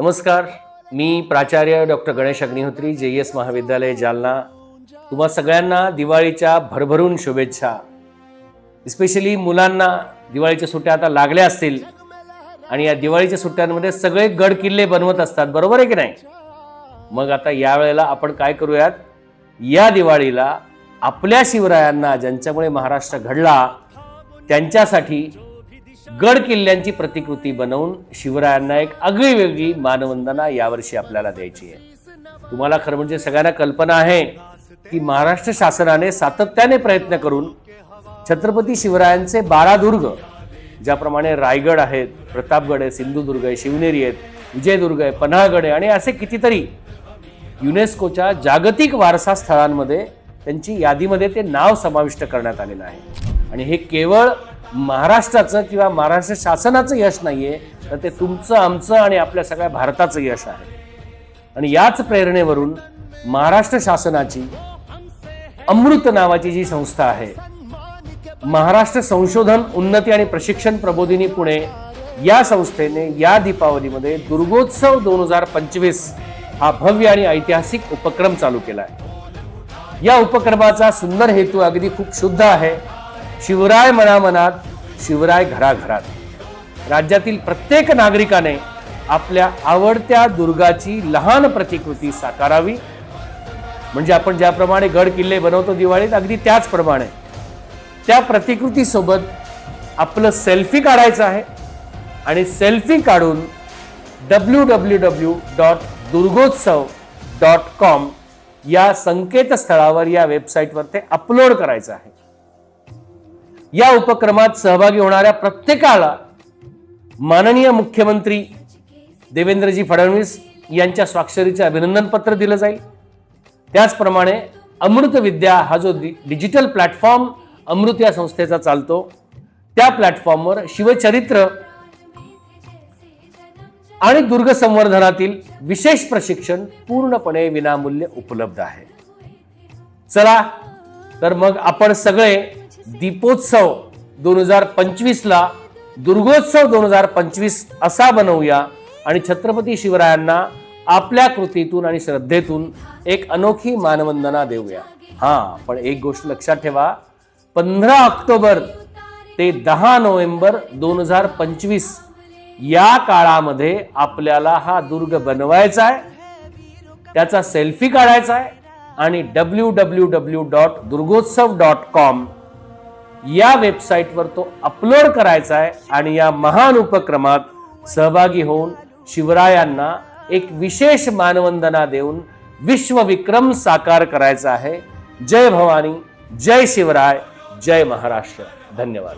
नमस्कार मी प्राचार्य डॉक्टर गणेश अग्निहोत्री जे एस महाविद्यालय जालना. तुम्हा सगळ्यांना दिवाळीच्या भरभरून शुभेच्छा. स्पेशली मुलांना दिवाळीच्या सुट्ट्या आता लागल्या असतील आणि या दिवाळीच्या सुट्ट्यांमध्ये सगळे गड किल्ले बनवत असतात बरोबर आहे की नाही? मग आता यावेळेला आपण काय करूयात? या दिवाळीला आपल्या शिवरायांना ज्यांच्यामुळे महाराष्ट्र घडला त्यांच्यासाठी गड किल्ल्यांची प्रतिकृती बनवून शिवरायांना एक आगळी वेगळी मानवंदना यावर्षी आपल्याला द्यायची आहे. तुम्हाला खरं म्हणजे सगळ्यांना कल्पना आहे की महाराष्ट्र शासनाने सातत्याने प्रयत्न करून छत्रपती शिवरायांचे बारा दुर्ग ज्याप्रमाणे रायगड आहेत प्रतापगड आहे सिंधुदुर्ग आहे शिवनेरी आहेत विजयदुर्ग आहे पन्हाळगड आहे आणि असे कितीतरी युनेस्कोच्या जागतिक वारसा स्थळांमध्ये त्यांची यादीमध्ये ते नाव समाविष्ट करण्यात आलेलं आहे. आणि हे केवळ महाराष्ट्राचं किंवा महाराष्ट्र शासनाचं यश नाहीये तर ते तुमचं आमचं आणि आपल्या सगळ्या भारताचं यश आहे. आणि याच प्रेरणेवरून महाराष्ट्र शासनाची अमृत नावाची जी संस्था आहे महाराष्ट्र संशोधन उन्नती आणि प्रशिक्षण प्रबोधिनी पुणे या संस्थेने या दीपावलीमध्ये दुर्गोत्सव दोन हजार पंचवीस हा भव्य आणि ऐतिहासिक उपक्रम चालू केला आहे. या उपक्रमाचा सुंदर हेतू अगदी खूप शुद्ध आहे. शिवराय मनामनात शिवराय घराघरात. राज्यातील प्रत्येक नागरिकाने आपल्या आवडत्या दुर्गाची लहान प्रतिकृती साकारावी. म्हणजे आपण ज्याप्रमाणे गड किल्ले बनवतो दिवाळीत अगदी त्याचप्रमाणे. त्या प्रतिकृतीसोबत आपलं सेल्फी काढायचं आहे. आणि सेल्फी काढून W W W dot Durgotsav dot com या संकेतस्थळावर या वेबसाईटवर ते अपलोड करायचं आहे. या उपक्रमात सहभागी होणाऱ्या प्रत्येकाला माननीय मुख्यमंत्री देवेंद्रजी फडणवीस यांच्या स्वाक्षरीचे अभिनंदन पत्र दिलं जाईल. त्याचप्रमाणे अमृत विद्या हा जो डि- डिजिटल प्लॅटफॉर्म अमृत या संस्थेचा चालतो त्या प्लॅटफॉर्मवर शिवचरित्र आणि दुर्ग संवर्धनातील विशेष प्रशिक्षण पूर्णपणे विनामूल्य उपलब्ध आहे. चला तर मग आपण सगळे दीपोत्सव दोन हजार पंचवीसला दुर्गोत्सव दोन हजार पंचवीस असा बनवूया आणि छत्रपती शिवरायांना आपल्या कृतीतून आणि श्रद्धेतून एक अनोखी मानवंदना देऊया. हां पण एक गोष्ट लक्षात ठेवा पंधरा ऑक्टोबर ते दहा नोव्हेंबर दोन हजार पंचवीस या काळामध्ये आपल्याला हा दुर्ग बनवायचा आहे. त्याचा सेल्फी काढायचा आहे आणि W W W dot Durgotsav dot com या वेबसाईटवर तो अपलोड करायचा आहे आणि या महान उपक्रमात सहभागी होऊन शिवरायांना एक विशेष मानवंदना देऊन विश्वविक्रम साकार करायचा आहे. जय भवानी जय शिवराय जय महाराष्ट्र. धन्यवाद.